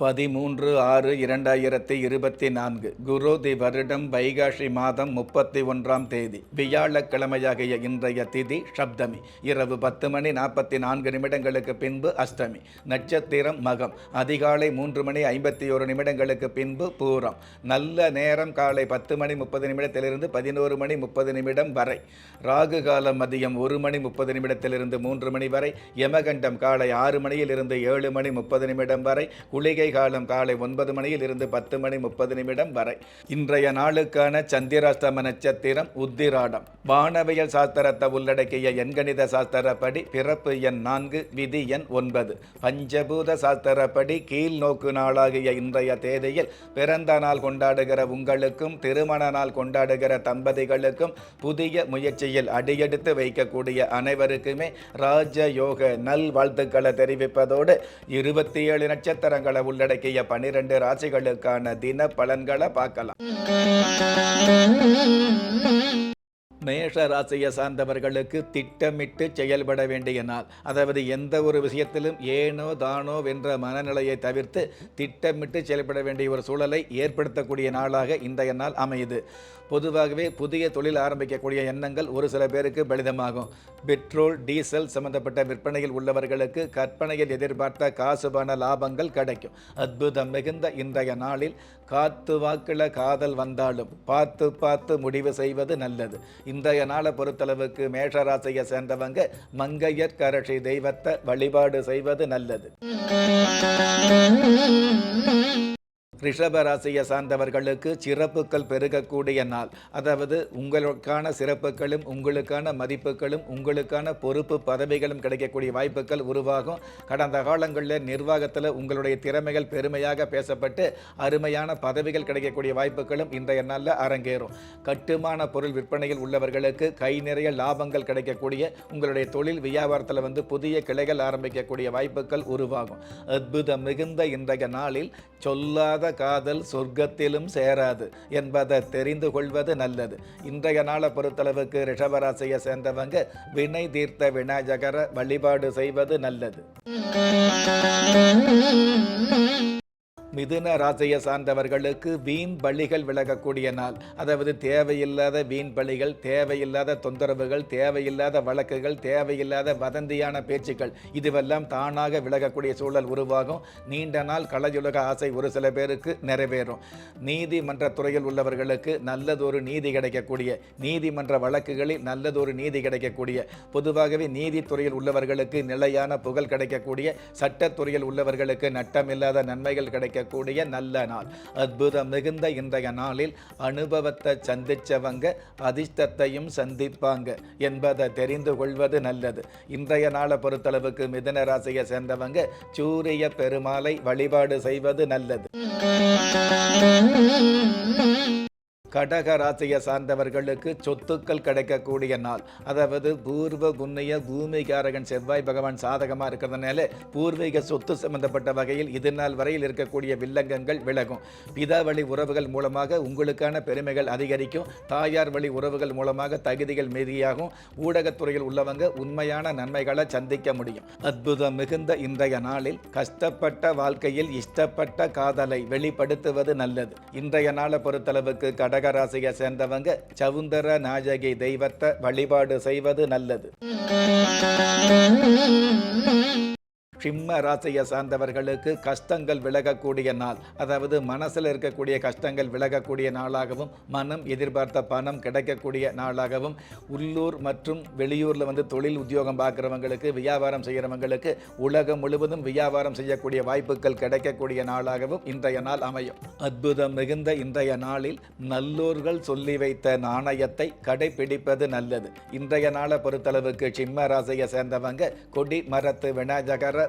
பதிமூன்று ஆறு இரண்டாயிரத்தி இருபத்தி நான்கு குரு தி வருடம் வைகாஷி மாதம் முப்பத்தி ஒன்றாம் தேதி வியாழக்கிழமையாகிய இன்றைய திதி சப்தமி இரவு பத்து மணி நாற்பத்தி நான்கு நிமிடங்களுக்கு பின்பு அஷ்டமி நட்சத்திரம் மகம் அதிகாலை மூன்று மணி ஐம்பத்தி ஒரு நிமிடங்களுக்கு பின்பு பூரம் நல்ல நேரம் காலை பத்து மணி முப்பது நிமிடத்திலிருந்து பதினோரு மணி முப்பது நிமிடம் வரை ராகு காலம் மதியம் ஒரு மணி முப்பது நிமிடத்திலிருந்து மூன்று மணி வரை யமகண்டம் காலை ஆறு மணியிலிருந்து ஏழு மணி முப்பது நிமிடம் வரை குளிகை காலம் காலை ஒன்பது மணியில் இருந்து பத்து மணி முப்பது நிமிடம் வரை. இன்றைய நாளுக்கான சந்திராஷ்டம நட்சத்திரம் உத்திராடம். வானவியல் சாஸ்திரத்தை உள்ளடக்கிய எண்கணித சாஸ்திரப்படி பிறப்பு எண் நான்கு விதி எண் ஒன்பது. பஞ்சபூத சாஸ்திரப்படி கீழ் நோக்கு நாளாகிய இன்றைய தேதியில் பிறந்த நாள் கொண்டாடுகிற உங்களுக்கும் திருமண நாள் கொண்டாடுகிற தம்பதிகளுக்கும் புதிய முயற்சியில் அடியெடுத்து வைக்கக்கூடிய அனைவருக்குமே ராஜயோக நல் வாழ்த்துக்களை தெரிவிப்பதோடு இருபத்தி ஏழு நட்சத்திரங்களை உள்ள உள்ளடக்கிய பனிரெண்டு ராசிகளுக்கான தின பலன்களை பார்க்கலாம். மேஷ ராசியை சார்ந்தவர்களுக்கு திட்டமிட்டு செயல்பட வேண்டிய நாள். அதாவது எந்த ஒரு விஷயத்திலும் ஏனோ தானோ வென்ற மனநிலையை தவிர்த்து திட்டமிட்டு செயல்பட வேண்டிய ஒரு சூழலை ஏற்படுத்தக்கூடிய நாளாக இன்றைய நாள் அமையுது. பொதுவாகவே புதிய தொழில் ஆரம்பிக்கக்கூடிய எண்ணங்கள் ஒரு சில பேருக்கு பலிதமாகும். பெட்ரோல் டீசல் சம்பந்தப்பட்ட விற்பனையில் உள்ளவர்களுக்கு கற்பனையில் எதிர்பார்த்த காசுபான லாபங்கள் கிடைக்கும். அற்புதம் மிகுந்த இன்றைய நாளில் காத்து வாக்கில் காதல் வந்தாலும் பார்த்து பார்த்து முடிவு செய்வது நல்லது. இன்றைய நாளை பொறுத்தளவுக்கு மேஷராசியை சேர்ந்தவங்க மங்கையர் கரஷி தெய்வத்தை வழிபாடு செய்வது நல்லது. ரிஷப ராசியை சார்ந்தவர்களுக்கு சிறப்புகள் பெருகக்கூடிய நாள். அதாவது உங்களுக்கான சிறப்புகளும் உங்களுக்கான மதிப்புகளும் உங்களுக்கான பொறுப்பு பதவிகளும் கிடைக்கக்கூடிய வாய்ப்புகள் உருவாகும். கடந்த காலங்களில் நிர்வாகத்தில் உங்களுடைய திறமைகள் பெருமையாக பேசப்பட்டு அருமையான பதவிகள் கிடைக்கக்கூடிய வாய்ப்புகளும் இன்றைய நாளில் அரங்கேறும். கட்டுமான பொருள் விற்பனையில் உள்ளவர்களுக்கு கை நிறைய லாபங்கள் கிடைக்கக்கூடிய உங்களுடைய தொழில் வியாபாரத்தில் வந்து புதிய கிளைகள் ஆரம்பிக்கக்கூடிய வாய்ப்புகள் உருவாகும். அற்புதம் மிகுந்த இன்றைய நாளில் சொல்லாத காதல் சொர்க்கத்திலும் சேராது என்பதை தெரிந்து கொள்வது நல்லது. இன்றைய நாளை பொறுத்தளவுக்கு ரிஷபராசியை சேர்ந்தவங்க வினை தீர்த்த விநாயகரை வழிபாடு செய்வது நல்லது. மிதுன ராசியை சார்ந்தவர்களுக்கு வீண் பலிகள் விலகக்கூடிய நாள். அதாவது தேவையில்லாத வீண் பலிகள் தேவையில்லாத தொந்தரவுகள் தேவையில்லாத வழக்குகள் தேவையில்லாத வதந்தியான பேச்சுக்கள் இதுவெல்லாம் தானாக விலகக்கூடிய சூழல் உருவாகும். நீண்ட நாள் கலையுலக ஆசை ஒரு சில பேருக்கு நிறைவேறும். நீதிமன்ற துறையில் உள்ளவர்களுக்கு நல்லதொரு நீதி கிடைக்கக்கூடிய நீதிமன்ற வழக்குகளில் நல்லதொரு நீதி கிடைக்கக்கூடிய பொதுவாகவே நீதித்துறையில் உள்ளவர்களுக்கு நிலையான புகழ் கிடைக்கக்கூடிய சட்டத்துறையில் உள்ளவர்களுக்கு நட்டமில்லாத நன்மைகள் கிடைக்க கிடைக்கக்கூடிய நல்ல நாள். அற்புதம் மிகுந்த இன்றைய நாளில் அனுபவத்தை சந்திச்சவங்க அதிர்ஷ்டத்தையும் சந்திப்பாங்க என்பதை தெரிந்து கொள்வது நல்லது. இன்றைய நாளை பொறுத்தளவுக்கு மிதன ராசியை சேர்ந்தவங்க சூரிய பெருமாளை வழிபாடு செய்வது நல்லது. கடக ராசியை சார்ந்தவர்களுக்கு சொத்துக்கள் கிடைக்கக்கூடிய நாள். அதாவது பூர்வ புண்ணிய பூமிகாரகன் செவ்வாய் பகவான் சாதகமாக இருக்கிறதுனால பூர்வீக சொத்து சம்பந்தப்பட்ட வகையில் இது நாள் வரையில் இருக்கக்கூடிய வில்லங்கங்கள் விலகும். பிதா வழி உறவுகள் மூலமாக உங்களுக்கான பெருமைகள் அதிகரிக்கும். தாயார் வழி உறவுகள் மூலமாக தகுதிகள் மீதியாகும். ஊடகத்துறையில் உள்ளவங்க உண்மையான நன்மைகளை சந்திக்க முடியும். அற்புதம் மிகுந்த இன்றைய நாளில் கஷ்டப்பட்ட வாழ்க்கையில் இஷ்டப்பட்ட காதலை வெளிப்படுத்துவது நல்லது. இன்றைய நாளை பொறுத்தளவுக்கு கடக ராசியை சேர்ந்தவங்க சவுந்தர நாயகி தெய்வத்தை வழிபாடு செய்வது நல்லது. சிம்ம ராசியை சார்ந்தவர்களுக்கு கஷ்டங்கள் விலகக்கூடிய நாள் அதாவது மனசில் இருக்கக்கூடிய கஷ்டங்கள் விலகக்கூடிய நாளாகவும் மனம் எதிர்பார்த்த பணம் கிடைக்கக்கூடிய நாளாகவும் உள்ளூர் மற்றும் வெளியூரில் வந்து தொழில் உத்தியோகம் பார்க்குறவங்களுக்கு வியாபாரம் செய்கிறவங்களுக்கு உலகம் முழுவதும் வியாபாரம் செய்யக்கூடிய வாய்ப்புகள் கிடைக்கக்கூடிய நாளாகவும் இன்றைய நாள் அமையும். அற்புதம் மிகுந்த இன்றைய நாளில் நல்லோர்கள் சொல்லி வைத்த நாணயத்தை கடைபிடிப்பது நல்லது. இன்றைய நாளை பொறுத்தளவுக்கு சிம்ம ராசியை சேர்ந்தவங்க கொடி மரத்து விநாயகர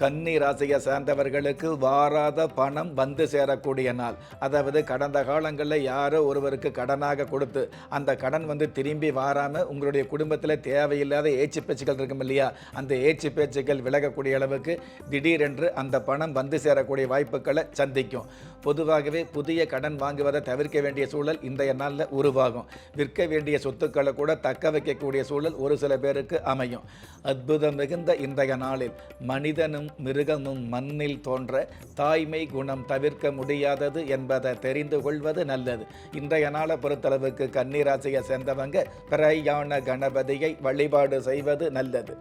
கன்னி ராசியை சேர்ந்தவர்களுக்கு வாராத பணம் வந்து சேரக்கூடிய நாள். அதாவது கடந்த காலங்களில் யாரோ ஒருவருக்கு கடனாக கொடுத்து அந்த கடன் வந்து திரும்பி வாராமல் உங்களுடைய குடும்பத்தில் தேவையில்லாத ஏச்சு பேச்சுக்கள் இருக்கும் இல்லையா? அந்த ஏச்சு பேச்சுக்கள் விலகக்கூடிய அளவுக்கு திடீரென்று அந்த பணம் வந்து சேரக்கூடிய வாய்ப்புகளை சந்திக்கும். பொதுவாகவே புதிய கடன் வாங்குவதை தவிர்க்க வேண்டிய சூழல் இன்றைய நாளில் உருவாகும். விற்க வேண்டிய சொத்துக்களை கூட தக்க வைக்கக்கூடிய சூழல் ஒரு சில பேருக்கு அமையும். அற்புதம் மிகுந்த இன்றைய நாளில் மனிதனும் மிருகமும் மண்ணில் தோன்ற தாய்மை குணம் தவிர்க்க முடியாதது என்பதை தெரிந்து கொள்வது நல்லது. இன்றைய நாளை பொறுத்தளவுக்கு கன்னிராசியை சேர்ந்தவங்க பிரயாண கணபதியை வழிபாடு செய்வது நல்லது.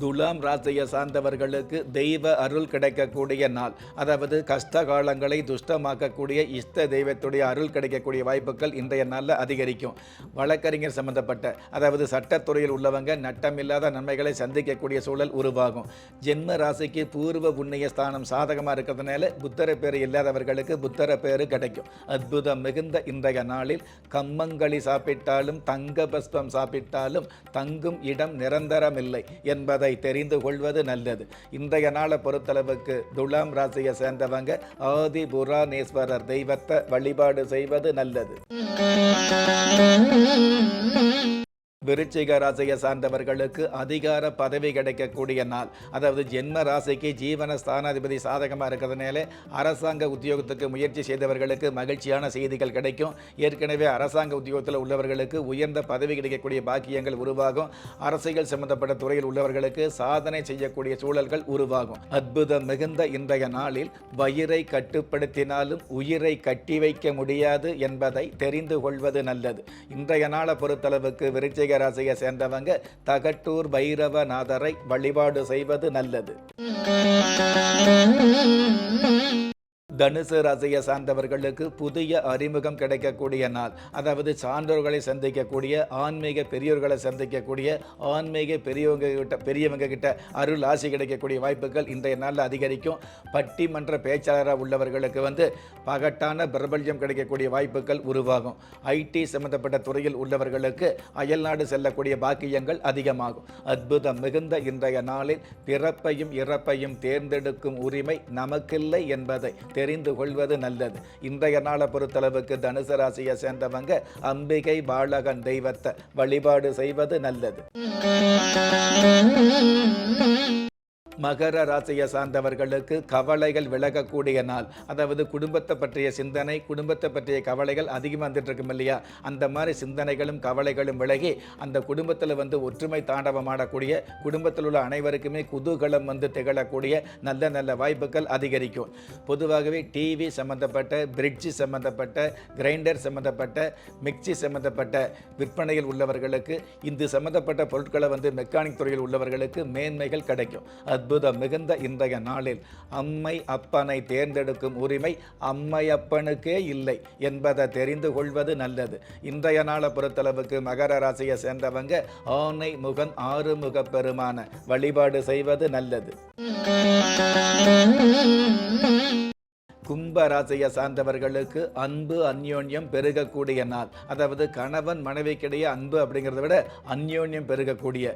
துலாம் ராசியை சார்ந்தவர்களுக்கு தெய்வ அருள் கிடைக்கக்கூடிய நாள். அதாவது கஷ்ட காலங்களை துஷ்டமாக்கக்கூடிய இஷ்ட தெய்வத்துடைய அருள் கிடைக்கக்கூடிய வாய்ப்புகள் இன்றைய நாளில் அதிகரிக்கும். வழக்கறிஞர் சம்பந்தப்பட்ட அதாவது சட்டத்துறையில் உள்ளவங்க நட்டமில்லாத நன்மைகளை சந்திக்கக்கூடிய சூழல் உருவாகும். ஜென்ம ராசிக்கு பூர்வ புண்ணிய ஸ்தானம் சாதகமாக இருக்கிறதுனால புத்தர பேர் இல்லாதவர்களுக்கு புத்தர பேர் கிடைக்கும். அற்புதம் மிகுந்த இன்றைய நாளில் கம்மங்களி சாப்பிட்டாலும் தங்க பஸ்பம் சாப்பிட்டாலும் தங்கும் இடம் நிரந்தரமில்லை என்பதை தெரிந்து கொள்வது நல்லது. இன்றைய நாளை பொறுத்தளவுக்கு துலாம் ராசியை சேர்ந்தவங்க ஆதி புராணேஸ்வரர் தெய்வத்தை வழிபாடு செய்வது நல்லது. விருச்சிக ராசியை சார்ந்தவர்களுக்கு அதிகார பதவி கிடைக்கக்கூடிய நாள். அதாவது ஜென்ம ராசிக்கு ஜீவன ஸ்தானாதிபதி சாதகமாக இருக்கிறதுனால அரசாங்க உத்தியோகத்துக்கு முயற்சி செய்தவர்களுக்கு மகிழ்ச்சியான செய்திகள் கிடைக்கும். ஏற்கனவே அரசாங்க உத்தியோகத்தில் உள்ளவர்களுக்கு உயர்ந்த பதவி கிடைக்கக்கூடிய பாக்கியங்கள் உருவாகும். அரசியல் சம்பந்தப்பட்ட துறையில் உள்ளவர்களுக்கு சாதனை செய்யக்கூடிய சூழல்கள் உருவாகும். அற்புதம் மிகுந்த இன்றைய நாளில் வயிறை கட்டுப்படுத்தினாலும் உயிரை கட்டி வைக்க முடியாது என்பதை தெரிந்து கொள்வது நல்லது. இன்றைய நாளை பொறுத்தளவுக்கு விருச்சிக ராசியை சேர்ந்தவங்க தகட்டூர் பைரவநாதரை வழிபாடு செய்வது நல்லது. தனுசு ராசியை சார்ந்தவர்களுக்கு புதிய அறிமுகம் கிடைக்கக்கூடிய நாள் அதாவது சான்றோர்களை சந்திக்கக்கூடிய ஆன்மீக பெரியோர்களை சந்திக்கக்கூடிய ஆன்மீக பெரியவங்க கிட்ட பெரியவங்க கிட்ட அருள் ஆசி கிடைக்கக்கூடிய வாய்ப்புகள் இன்றைய நாளில் அதிகரிக்கும். பட்டிமன்ற பேச்சாளராக உள்ளவர்களுக்கு வந்து பகட்டான பிரபல்யம் கிடைக்கக்கூடிய வாய்ப்புகள் உருவாகும். ஐடி சம்பந்தப்பட்ட துறையில் உள்ளவர்களுக்கு அயல்நாடு செல்லக்கூடிய பாக்கியங்கள் அதிகமாகும். அற்புதம் மிகுந்த இன்றைய நாளில் பிறப்பையும் இறப்பையும் தேர்ந்தெடுக்கும் உரிமை நமக்கில்லை என்பதை தெரிந்து கொள்வது நல்லது. இன்றைய நாளை பொறுத்தளவுக்கு தனுசு ராசியை சேர்ந்தவங்க அம்பிகை பாலகன் தெய்வத்தை வழிபாடு செய்வது நல்லது. மகர ராசியை சார்ந்தவர்களுக்கு கவலைகள் விலகக்கூடிய நாள். அதாவது குடும்பத்தை பற்றிய சிந்தனை குடும்பத்தை பற்றிய கவலைகள் அதிகமாக வந்துட்டு இருக்கும் இல்லையா? அந்த மாதிரி சிந்தனைகளும் கவலைகளும் விலகி அந்த குடும்பத்தில் வந்து ஒற்றுமை தாண்டவமாடக்கூடிய குடும்பத்தில் உள்ள அனைவருக்குமே குதூகலம் வந்து திகழக்கூடிய நல்ல நல்ல வாய்ப்புகள் அதிகரிக்கும். பொதுவாகவே டிவி சம்பந்தப்பட்ட பிரிட்ஜ் சம்பந்தப்பட்ட கிரைண்டர் சம்பந்தப்பட்ட மிக்சி சம்பந்தப்பட்ட விற்பனையில் உள்ளவர்களுக்கு இந்த சம்பந்தப்பட்ட பொருட்களை வந்து மெக்கானிக் துறையில் உள்ளவர்களுக்கு மேன்மைகள் கிடைக்கும். அது அற்புதம் மிகுந்த இன்றைய நாளில் அம்மை அப்பனை தேர்ந்தெடுக்கும் உரிமை அம்மையப்பனுக்கே இல்லை என்பதை தெரிந்து கொள்வது நல்லது. இன்றைய நாளை பொறுத்தளவுக்கு மகர ராசியை சேர்ந்தவங்க ஆனை முகன் ஆறுமுக பெருமான வழிபாடு செய்வது நல்லது. கும்ப ராசியை சார்ந்தவர்களுக்கு அன்பு அந்யோன்யம் பெருகக்கூடிய நாள். அதாவது கணவன் மனைவிக்கிடையே அன்பு அப்படிங்கிறத விட அந்யோன்யம் பெருகக்கூடிய.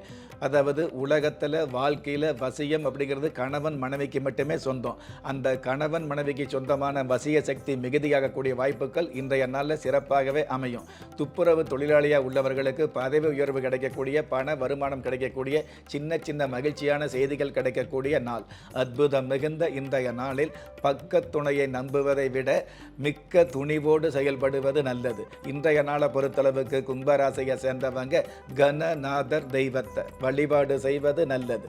அதாவது உலகத்தில் வாழ்க்கையில் வசியம் அப்படிங்கிறது கணவன் மனைவிக்கு மட்டுமே சொந்தம். அந்த கணவன் மனைவிக்கு சொந்தமான வசிய சக்தி மிகுதியாகக்கூடிய வாய்ப்புகள் இன்றைய நாளில் சிறப்பாகவே அமையும். துப்புரவு தொழிலாளியாக உள்ளவர்களுக்கு பதவி உயர்வு கிடைக்கக்கூடிய பண வருமானம் கிடைக்கக்கூடிய சின்ன சின்ன மகிழ்ச்சியான செய்திகள் கிடைக்கக்கூடிய நாள். அற்புதம் மிகுந்த இன்றைய நாளில் பக்கத்துணை பக்கத்துணையை நம்புவதை விட மிக்க துணிவோடு செயல்படுவது நல்லது. இன்றைய நாளை பொறுத்தளவுக்கு கும்பராசியை சேர்ந்தவங்க கணநாதர் தெய்வத்தை வழிபாடு செய்வது நல்லது.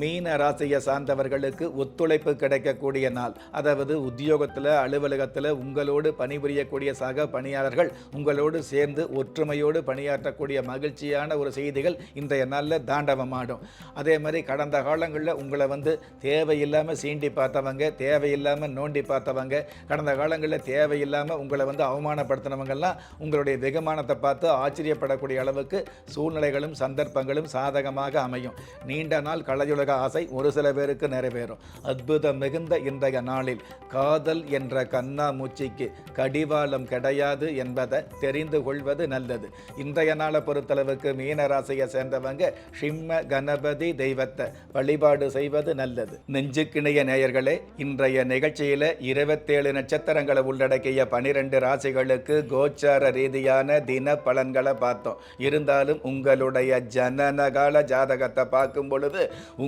மீன ராசியை சார்ந்தவர்களுக்கு ஒத்துழைப்பு கிடைக்கக்கூடிய நாள். அதாவது உத்தியோகத்தில் அலுவலகத்தில் உங்களோடு பணிபுரியக்கூடிய சக பணியாளர்கள் உங்களோடு சேர்ந்து ஒற்றுமையோடு பணியாற்றக்கூடிய மகிழ்ச்சியான ஒரு செய்திகள் இன்றைய நாளில் தாண்டவமாடும். அதே மாதிரி கடந்த காலங்களில் உங்களை வந்து தேவையில்லாமல் சீண்டி பார்த்தவங்க தேவையில்லாமல் நோண்டி பார்த்தவங்க கடந்த காலங்களில் தேவையில்லாமல் உங்களை வந்து அவமானப்படுத்தினவங்கெல்லாம் உங்களுடைய வெகுமானத்தை பார்த்து ஆச்சரியப்படக்கூடிய அளவுக்கு சூழ்நிலைகளும் சந்தர்ப்பங்களும் சாதகமாக அமையும். நீண்ட நாள் கலையுலக ஆசை ஒரு சில பேருக்கு நிறைவேறும். அற்புதம் மிகுந்த இன்றைய நாளில் காதல் என்ற கண்ணா மூச்சிக்கு கடிவாளம் கிடையாது என்பதை தெரிந்து கொள்வது நல்லது. இன்றைய நாளை பொறுத்தளவுக்கு மீன ராசியை சேர்ந்தவங்க ஷிம்ம கணபதி தெய்வத்தை வழிபாடு செய்வது நல்லது. நெஞ்சுக்கிணைய நேயர்களே இன்றைய நிகழ்ச்சியில இருபத்தேழு நட்சத்திரங்களை உள்ளடக்கிய பனிரெண்டு ராசிகளுக்கு கோச்சார ரீதியான தின பலன்களை பார்த்தோம். இருந்தாலும் உங்களுடைய ஜனனகால ஜாதகத்தை பார்க்கும் பொழுது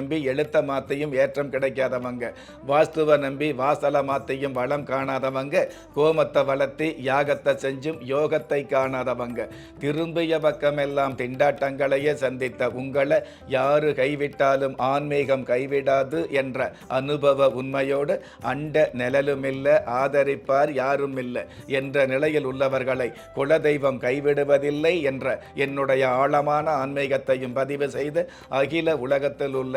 நம்பி எழுத்த மாத்தையும் ஏற்றம் கிடைக்காதவங்க. வாஸ்துவ நம்பி வாசல மாத்தையும் வளம் காணாதவங்க. கோமத்தை வளர்த்தி யாகத்தை செஞ்சும் யோகத்தை காணாதவங்க. திரும்பிய பக்கமெல்லாம் திண்டாட்டங்களையே சந்தித்த உங்களை யாரு கைவிட்டாலும் ஆன்மீகம் கைவிடாது என்ற அனுபவ உண்மையோடு அண்ட நிழலுமில்லை ஆதரிப்பார் யாரும் இல்லை என்ற நிலையில் உள்ளவர்களை குலதெய்வம் கைவிடுவதில்லை என்ற என்னுடைய ஆழமான ஆன்மீகத்தையும் பதிவு செய்து அகில உலகத்தில் உள்ள